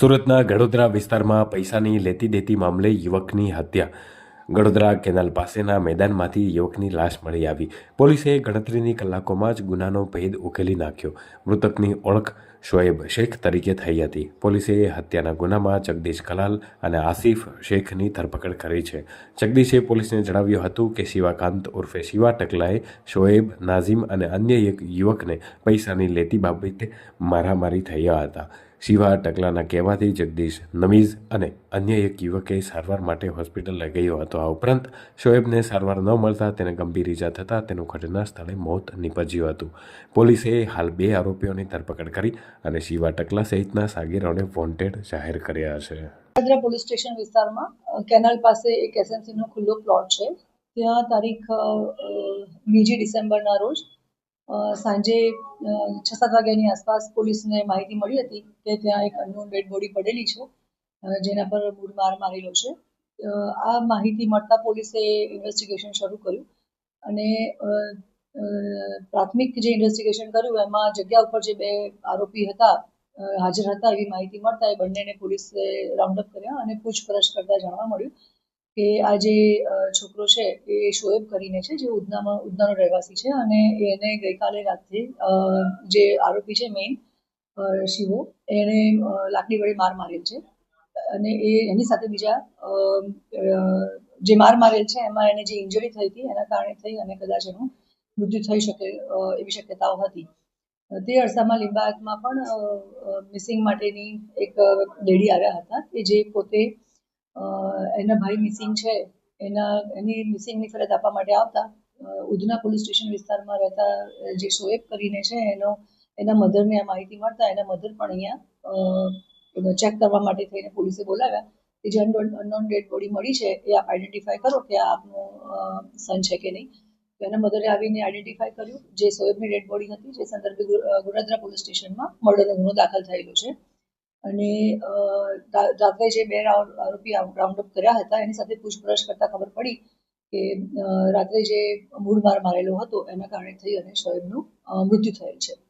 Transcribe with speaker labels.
Speaker 1: સુરતના ગડોદરા વિસ્તારમાં પૈસાની લેતી દેતી મામલે યુવકની હત્યા. ગડોદરા કેનાલ પાસેના મેદાનમાંથી યુવકની લાશ મળી આવી. પોલીસે ગણતરીની કલાકોમાં જ ગુનાનો ભેદ ઉકેલી નાખ્યો. મૃતકની ઓળખ શોએબ શેખ તરીકે થઈ હતી. પોલીસે હત્યાના ગુનામાં જગદીશ કલાલ અને આસિફ શેખની ધરપકડ કરી છે. જગદીશે પોલીસને જણાવ્યું હતું કે શિવાકાંત ઉર્ફે શિવા ટકલાએ શોએબ, નાઝીમ અને અન્ય એક યુવકને પૈસાની લેતી બાબતે મારામારી થયા હતા. શિવા ટકલાના કહેવાથી જગદીશ નમીઝ અને અન્ય એક યુવકે સારવાર માટે હોસ્પિટલ લઈ ગયો હતો. આ ઉપરાંત શોએબને સારવાર ન મળતા તેને ગંભીર ઈજા થતાં તેનું ઘટના સ્થળે મોત નીપજ્યું હતું. પોલીસે હાલ બે આરોપીઓની ધરપકડ કરી અને શિવા ટકલા સહિતના સાગીરાઓને વોન્ટેડ જાહેર કર્યા છે.
Speaker 2: વડોદરા પોલીસ સ્ટેશન વિસ્તારમાં કેનાલ પાસે એક એસએનસીનો ખુલ્લો પ્લોટ છે. ત્યાં તારીખ બીજી ડિસેમ્બરના રોજ સાંજે છ સાત વાગ્યાની આસપાસ પોલીસને માહિતી મળી હતી કે ત્યાં એક અનનોન ડેડ બોડી પડેલી છે જેના પર મૂળ માર મારેલો છે. આ માહિતી મળતા પોલીસે ઇન્વેસ્ટિગેશન શરૂ કર્યું અને પ્રાથમિક જે ઇન્વેસ્ટિગેશન કર્યું, એમાં જગ્યા ઉપર જે બે આરોપી હતા હાજર હતા એવી માહિતી મળતા એ બંનેને પોલીસે રાઉન્ડ અપ કર્યા અને પૂછપરછ કરતા જાણવા મળ્યું કે આ જે છોકરો છે એ શોએબ કરીને છે, જે ઉધનામાં, ઉધનાનો રહેવાસી છે અને એને ગઈકાલે રાત્રે જે આરોપી છે મેઇન શિવો એણે લાકડી વડે માર મારેલ છે. અને એ, એની સાથે બીજા જે માર મારેલ છે, એમાં એને જે ઇન્જરી થઈ હતી, એના કારણે થઈ અને કદાચ એનું મૃત્યુ થઈ શકે એવી શક્યતાઓ હતી. તે અરસામાં લિંબાયતમાં પણ મિસિંગ માટેની એક લેડી આવ્યા હતા કે જે પોતે એના ભાઈ મિસિંગ છે, એના, એની મિસિંગની ફરિયાદ આપવા માટે આવતા ઉધના પોલીસ સ્ટેશન વિસ્તારમાં રહેતા જે શોએબ કરીને છે, એનો, એના મધરને આ માહિતી મળતા એના મધર પણ અહીંયા ચેક કરવા માટે થઈને પોલીસે બોલાવ્યા કે જે અનનોન ડેડ બોડી મળી છે, એ આપ આઈડેન્ટિફાય કરો કે આ આપનો સન છે કે નહીં. એના મધરે આવીને આઈડેન્ટિફાય કર્યું જે સોએબની ડેડ બોડી હતી, જે સંદર્ભે ગુ- પોલીસ સ્ટેશનમાં મર્ડરનો ગુનો દાખલ થયેલો છે. અને રાત્રે જે બે આરોપી રાઉન્ડ અપ કર્યા હતા, એની સાથે પૂછપરછ કરતા ખબર પડી કે રાત્રે જે મૂળ માર મારેલો હતો, એના કારણે થઈ અને શોએબનું મૃત્યુ થયેલ છે.